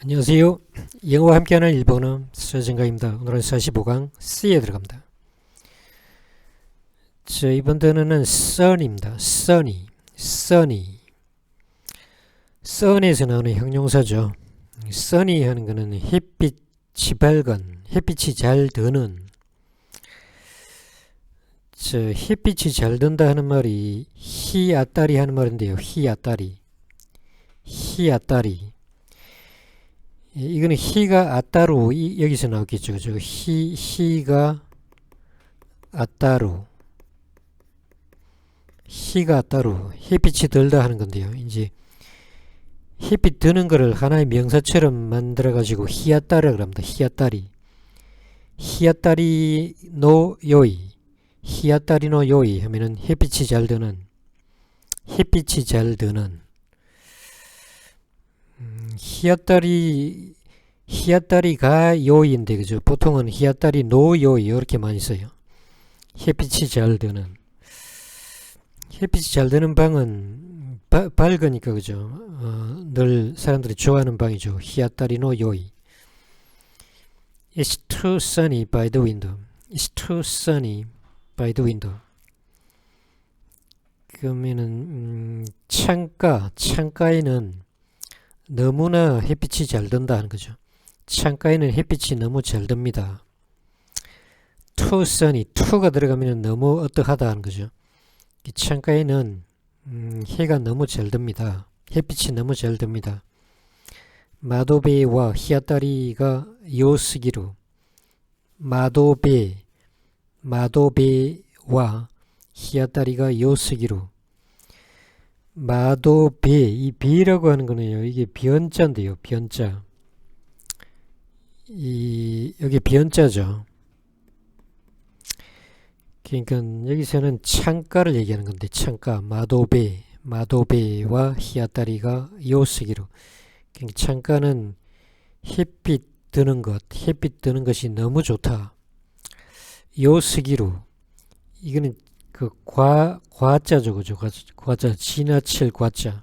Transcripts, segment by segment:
안녕하세요. 영어와 함께하는 일본어 서정가입니다. 오늘은 45강 C에 들어갑니다. 자, 이번 단어는 sun입니다. sunny, sunny. sun에서 나오는 형용사죠. sunny 하는 거는 햇빛이 밝은, 햇빛이 잘 드는. 저 햇빛이 잘 든다 하는 말이 희아따리 하는 말인데요. 희아따리. 희아따리. 예, 이거는 희가 아따로 이, 여기서 나오겠죠. 그죠? 희, 희가 아따로 희가 아따로 햇빛이 들다 하는 건데요. 이제 햇빛 드는 거를 하나의 명사처럼 만들어 가지고 희아따라 그럽니다. 희아따리 희아따리 노 요이 희아따리 노 요이 하면은 햇빛이 잘 드는 햇빛이 잘 드는 히앗다리 히앗다리가 요인데 그죠? 보통은 히앗다리 노요이 이렇게 많이 써요. 햇빛이 잘 드는 햇빛이 잘 드는 방은 바, 밝으니까 그죠? 어, 늘 사람들이 좋아하는 방이죠. 히앗다리 노요이 It's too sunny by the window. It's too sunny by the window. 그러면은 음, 창가 창가에는 너무나 햇빛이 잘 든다 하는 거죠. 창가에는 햇빛이 너무 잘 듭니다. too sunny, to가 들어가면 너무 어떡하다 하는 거죠. 이 창가에는 음, 해가 너무 잘 듭니다. 햇빛이 너무 잘 듭니다. 마도베와 히아다리가 요스기로 마도베 마도베와 히아다리가 요스기로 마도배 이 배라고 하는 거는요 이게 변자인데요 변자. 이 여기 변자죠. 그러니까 여기서는 창가를 얘기하는 건데 창가 마도배 마도배와 히아다리가 요스기로. 그러니까 창가는 햇빛 드는 것 햇빛 드는 것이 너무 좋다. 요스기로. 이거는 그 과, 과자죠, 그죠? 과자, 지나칠 과자.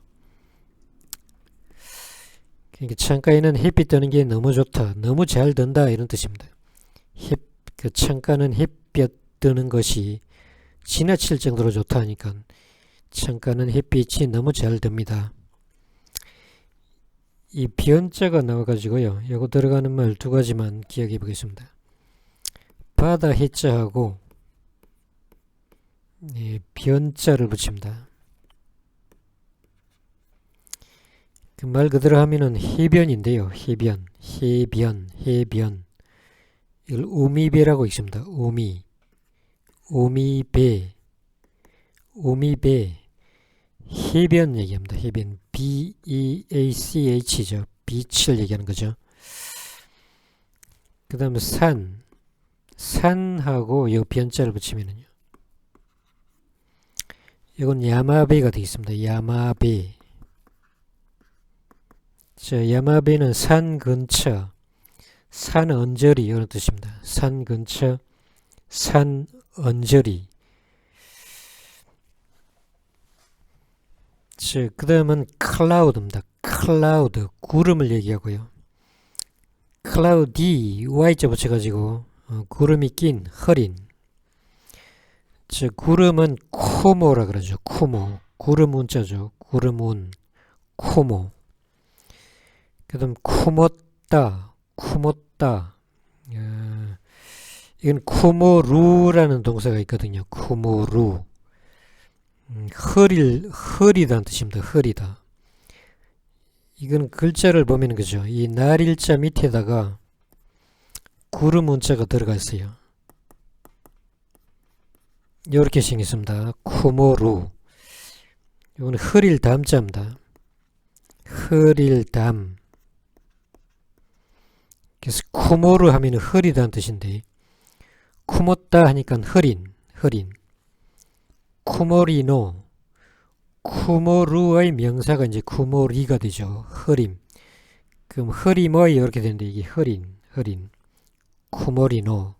그러니까 창가에는 햇빛 뜨는 게 너무 좋다, 너무 잘 든다 이런 뜻입니다. 햇, 그 창가는 햇볕 뜨는 것이 지나칠 정도로 좋다 하니까 창가는 햇빛이 너무 잘 듭니다. 이 변자가 나와가지고요. 요거 들어가는 말 두 가지만 기억해 보겠습니다. 바다 해자하고 예, 변자를 붙입니다. 그 말 그대로 하면은 해변인데요. 해변, 해변, 해변. 이걸 우미배라고 있습니다. 우미, 우미배, 우미배. 해변 얘기합니다. 해변, B-E-A-C-H죠. 빛을 얘기하는 거죠. 그 다음에 산, 산하고 이 변자를 붙이면은요. 이건 야마베가 되겠습니다. 야마베. 자, 야마베는 산 근처, 산 언저리 이런 뜻입니다. 산 근처, 산 언저리. 자, 그 다음은 클라우드입니다. 클라우드, 구름을 얘기하고요. 클라우디, y자 붙여가지고 어, 구름이 낀, 흐린. 저 구름은 쿠모라 그러죠. 쿠모. 구름 운자죠. 구름 운. 쿠모. 그 다음 쿠모따. 쿠모따. 어, 이건 쿠모루라는 동사가 있거든요. 쿠모루. 음, 흐릴, 흐리다는 뜻입니다. 흐리다. 이건 글자를 보면 그죠. 이 날일자 밑에다가 구름 운자가 들어가 있어요. 이렇게 생겼습니다. 쿠모루. 이거는 흐릴 담자입니다. 흐릴 담. 그래서 쿠모루 하면 흐리다는 뜻인데 쿠모따 하니까 흐린, 흐린. 쿠모리노. 쿠모루의 명사가 이제 쿠모리가 되죠. 흐림. 그럼 흐림의 이렇게 되는데 이게 흐린, 흐린. 쿠모리노.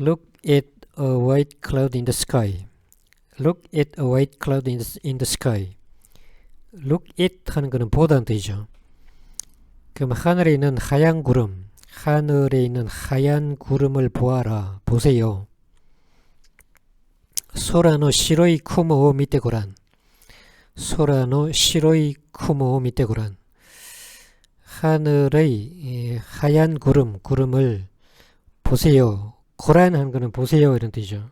Look at a white cloud in the sky. Look at a white cloud in the, in the sky. Look at 하는 거는 보다는 뜻이죠. 그럼 하늘에 있는 하얀 구름, 하늘에 있는 하얀 구름을 보아라. 보세요. 소라노 시로이 쿠모 밑에 고란. 소라노 시로이 쿠모 밑에 고란. 하늘의 이 하얀 구름, 구름을 보세요. 고란한 거는 보세요 이런 뜻이죠.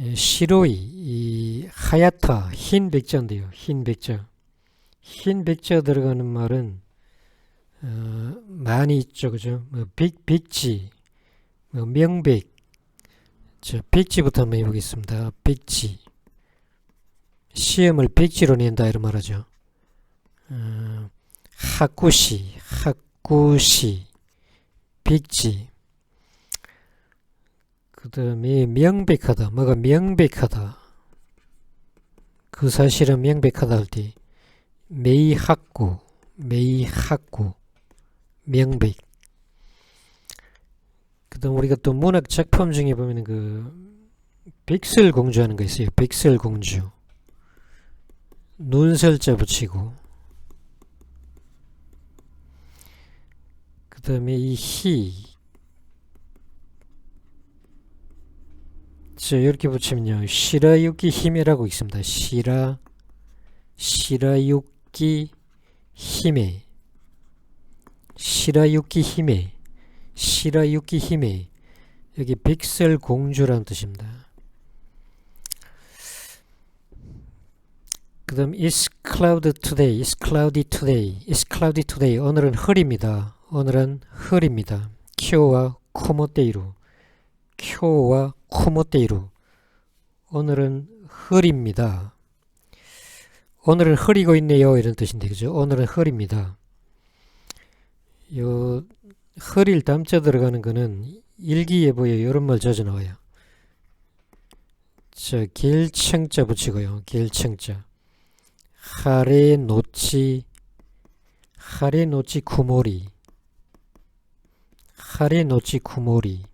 예, 시로이, 이 하얗다, 흰 백자인데요. 흰 백자. 흰 백자 들어가는 말은 어, 많이 있죠, 그죠? 뭐 빅, 빅지, 뭐 명백. 저 빅지부터 한번 해보겠습니다. 빅지. 시험을 빅지로 낸다 이런 말하죠. 어, 학구시, 학구시, 빅지. 그 다음에 명백하다. 뭐가 명백하다. 그 사실은 명백하다 할 때 매이학구, 매이학구, 명백. 그 다음 우리가 또 문학 작품 중에 보면 그 백설 공주 하는 거 있어요. 백설 공주. 눈설자 붙이고 그 다음에 이 희. 자, 이렇게 붙이면요. 시라유기 힘이라고 있습니다. 시라, 시라유기 힘에. 시라유기 힘에. 시라유기 힘에. 여기 백설 공주라는 뜻입니다. 그 다음 is cloud today, is cloudy today, is cloudy today 오늘은 흐립니다. 오늘은 흐립니다. 큐와 쿠모테이루 큐와 쿠모테이루 오늘은 흐립니다. 오늘은 흐리고 있네요 이런 뜻인데 그죠? 오늘은 흐립니다. 요 흐릴 담자 들어가는 거는 일기예보에 이런 말 자주 나와요. 자, 길청자 붙이고요. 길청자. 하레 노치 하레 노치 구모리 하레 노치 구모리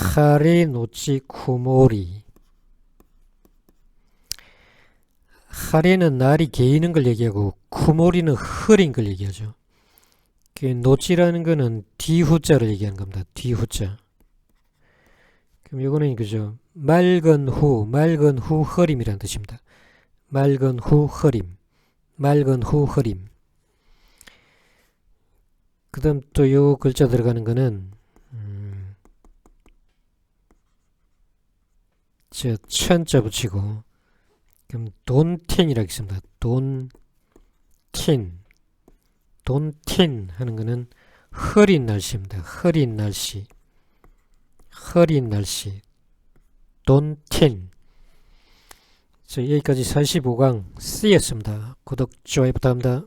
하레 노치 구모리 하레는 날이 개이는 걸 얘기하고 구모리는 흐린 걸 얘기하죠. 그 노치라는 거는 뒤후자를 얘기하는 겁니다. 뒤후자. 그럼 이거는 그죠? 맑은 후, 맑은 후 흐림이라는 뜻입니다. 맑은 후 흐림, 맑은 후 흐림. 그 다음 또 요 글자 들어가는 거는, 음, 저, 천자 붙이고, 그럼 돈틴이라고 있습니다. 돈틴. 돈틴 하는 거는 흐린 날씨입니다. 흐린 날씨. 흐린 날씨. 돈틴. 자, 여기까지 45강 C였습니다. 구독, 좋아요 부탁합니다.